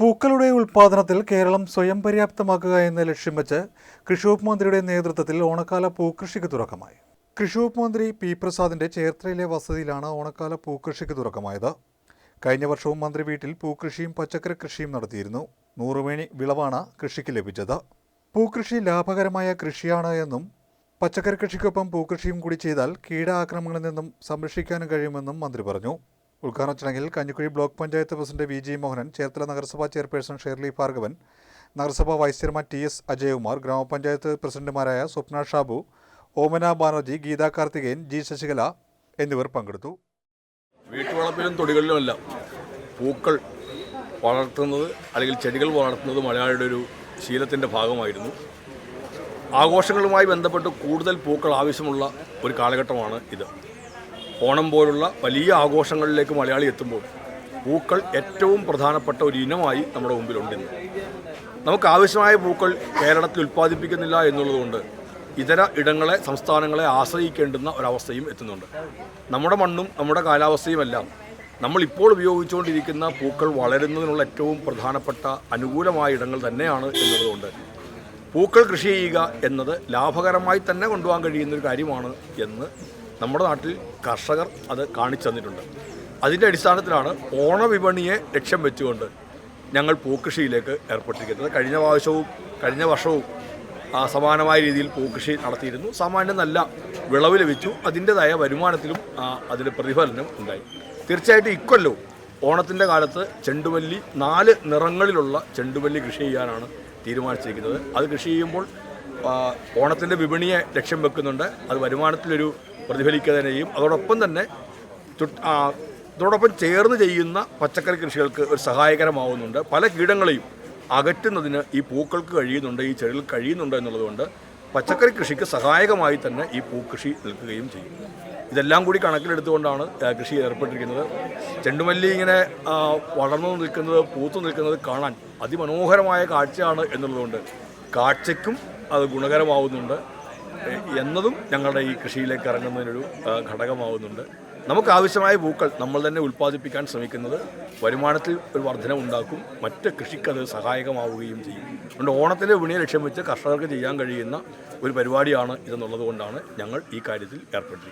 പൂക്കളുടെ ഉൽപ്പാദനത്തിൽ കേരളം സ്വയം പര്യാപ്തമാക്കുക എന്ന ലക്ഷ്യം വെച്ച് കൃഷിവകുപ്പ് മന്ത്രിയുടെ നേതൃത്വത്തിൽ ഓണക്കാല പൂക്കൃഷിക്ക് തുടക്കമായി. കൃഷിവകുപ്പ് മന്ത്രി പി പ്രസാദിന്റെ ചേർത്തലയിലെ വസതിയിലാണ് ഓണക്കാല പൂക്കൃഷിക്ക് തുടക്കമായത്. കഴിഞ്ഞ വർഷവും മന്ത്രി വീട്ടിൽ പൂക്കൃഷിയും പച്ചക്കറി കൃഷിയും നടത്തിയിരുന്നു. നൂറുമേണി വിളവാണ് കൃഷിക്ക് ലഭിച്ചത്. പൂക്കൃഷി ലാഭകരമായ കൃഷിയാണ് എന്നും പച്ചക്കറി കൃഷിക്കൊപ്പം പൂക്കൃഷിയും കൂടി ചെയ്താൽ കീട ആക്രമണങ്ങളിൽ നിന്നും സംരക്ഷിക്കാനും കഴിയുമെന്നും മന്ത്രി പറഞ്ഞു. ഉദ്ഘാടന ചടങ്ങിൽ Kanjikuzhi block panchayat president V G Mohanan Cherthala നഗരസഭാ ചെയർപേഴ്സൺ ഷേർലി ഭാർഗവൻ നഗരസഭാ vice chairman T S Ajayakumar ഗ്രാമപഞ്ചായത്ത് പ്രസിഡന്റുമാരായ സ്വപ്ന ഷാബു ഓമന ബാനർജി ഗീതാ കാർത്തികേയൻ ജി ശശികല എന്നിവർ പങ്കെടുത്തു. വീട്ടുവളപ്പിലും തൊടികളിലുമെല്ലാം പൂക്കൾ വളർത്തുന്നത് അല്ലെങ്കിൽ ചെടികൾ വളർത്തുന്നത് മലയാളിയുടെ ഒരു ശീലത്തിന്റെ ഭാഗമായിരുന്നു. ആഘോഷങ്ങളുമായി ബന്ധപ്പെട്ട് കൂടുതൽ പൂക്കൾ ആവശ്യമുള്ള ഒരു കാലഘട്ടമാണ് ഇത്. ഓണം പോലുള്ള വലിയ ആഘോഷങ്ങളിലേക്ക് മലയാളി എത്തുമ്പോൾ പൂക്കൾ ഏറ്റവും പ്രധാനപ്പെട്ട ഒരു ഇനമായി നമ്മുടെ മുമ്പിലുണ്ട്. ഇന്ന് നമുക്ക് ആവശ്യമായ പൂക്കൾ കേരളത്തിൽ ഉൽപ്പാദിപ്പിക്കുന്നില്ല എന്നുള്ളതുകൊണ്ട് ഇതര ഇടങ്ങളെ സംസ്ഥാനങ്ങളെ ആശ്രയിക്കേണ്ടുന്ന ഒരവസ്ഥയും എത്തുന്നുണ്ട്. നമ്മുടെ മണ്ണും നമ്മുടെ കാലാവസ്ഥയുമെല്ലാം നമ്മളിപ്പോൾ ഉപയോഗിച്ചുകൊണ്ടിരിക്കുന്ന പൂക്കൾ വളരുന്നതിനുള്ള ഏറ്റവും പ്രധാനപ്പെട്ട അനുകൂലമായ ഇടങ്ങൾ തന്നെയാണ് എന്നുള്ളതുകൊണ്ട് പൂക്കൾ കൃഷി ചെയ്യുക എന്നത് ലാഭകരമായി തന്നെ കൊണ്ടുപോകാൻ കഴിയുന്ന ഒരു കാര്യമാണ് എന്ന് നമ്മുടെ നാട്ടിൽ കർഷകർ അത് കാണിച്ചു തന്നിട്ടുണ്ട്. അതിന്റെ അടിസ്ഥാനത്തിലാണ് ഓണവിപണിയെ ലക്ഷ്യം വെച്ചുകൊണ്ട് ഞങ്ങൾ പൂക്കൃഷിയിലേക്ക് ഏർപ്പെട്ടിരിക്കുന്നത്. കഴിഞ്ഞ പ്രാവശ്യവും കഴിഞ്ഞ വർഷവും സമാനമായ രീതിയിൽ പൂക്കൃഷി നടത്തിയിരുന്നു. സാമാന്യം നല്ല വിളവ് ലഭിച്ചു. അതിന്റെതായ വരുമാനത്തിലും അതിന് പ്രതിഫലനം ഉണ്ടായി. തീർച്ചയായിട്ടും ഇക്കൊല്ലവും ഓണത്തിന്റെ കാലത്ത് ചെണ്ടുമല്ലി നാല് നിറങ്ങളിലുള്ള ചെണ്ടുമല്ലി കൃഷി ചെയ്യാനാണ് തീരുമാനിച്ചിരിക്കുന്നത്. അത് കൃഷി ചെയ്യുമ്പോൾ ഓണത്തിന്റെ വിപണിയെ ലക്ഷ്യം വെക്കുന്നുണ്ട്. അത് വരുമാനത്തിലൊരു പ്രതിഫലിക്കുക ചെയ്യും. അതോടൊപ്പം തന്നെ അതോടൊപ്പം ചേർന്ന് ചെയ്യുന്ന പച്ചക്കറി കൃഷികൾക്ക് ഒരു സഹായകരമാവുന്നുണ്ട്. പല കീടങ്ങളെയും അകറ്റുന്നതിന് ഈ പൂക്കൾക്ക് കഴിയുന്നുണ്ട് ഈ ചെടികൾ കഴിയുന്നുണ്ട് എന്നുള്ളതുകൊണ്ട് പച്ചക്കറി കൃഷിക്ക് സഹായകമായി തന്നെ ഈ പൂക്കൃഷി നിൽക്കുകയും ചെയ്യും. ഇതെല്ലാം കൂടി കണക്കിലെടുത്തുകൊണ്ടാണ് കൃഷി ഏർപ്പെട്ടിരിക്കുന്നത്. ചെണ്ടുമല്ലി ഇങ്ങനെ വളർന്നു നിൽക്കുന്നത് പൂത്തു നിൽക്കുന്നത് കാണാൻ അതിമനോഹരമായ കാഴ്ചയാണ് എന്നുള്ളതുകൊണ്ട് കാഴ്ചയ്ക്കും അത് ഗുണകരമാവുന്നുണ്ട്. എന്നതും ഞങ്ങളുടെ ഈ കൃഷിയിലേക്ക് ഇറങ്ങുന്നതിനൊരു ഘടകമാവുന്നുണ്ട്. നമുക്ക് ആവശ്യമായ പൂക്കൾ നമ്മൾ തന്നെ ഉൽപ്പാദിപ്പിക്കാൻ ശ്രമിക്കുന്നത് വരുമാനത്തിൽ ഒരു വർധന ഉണ്ടാക്കും. മറ്റ് കൃഷിക്കത് സഹായകമാവുകയും ചെയ്യും. അതുകൊണ്ട് ഓണത്തിന്റെ വിപണിയെ ലക്ഷ്യം വെച്ച് കർഷകർക്ക് ചെയ്യാൻ കഴിയുന്ന ഒരു പരിപാടിയാണ് ഇതെന്നുള്ളത് കൊണ്ടാണ് ഞങ്ങൾ ഈ കാര്യത്തിൽ ഏർപ്പെട്ടിരിക്കുന്നത്.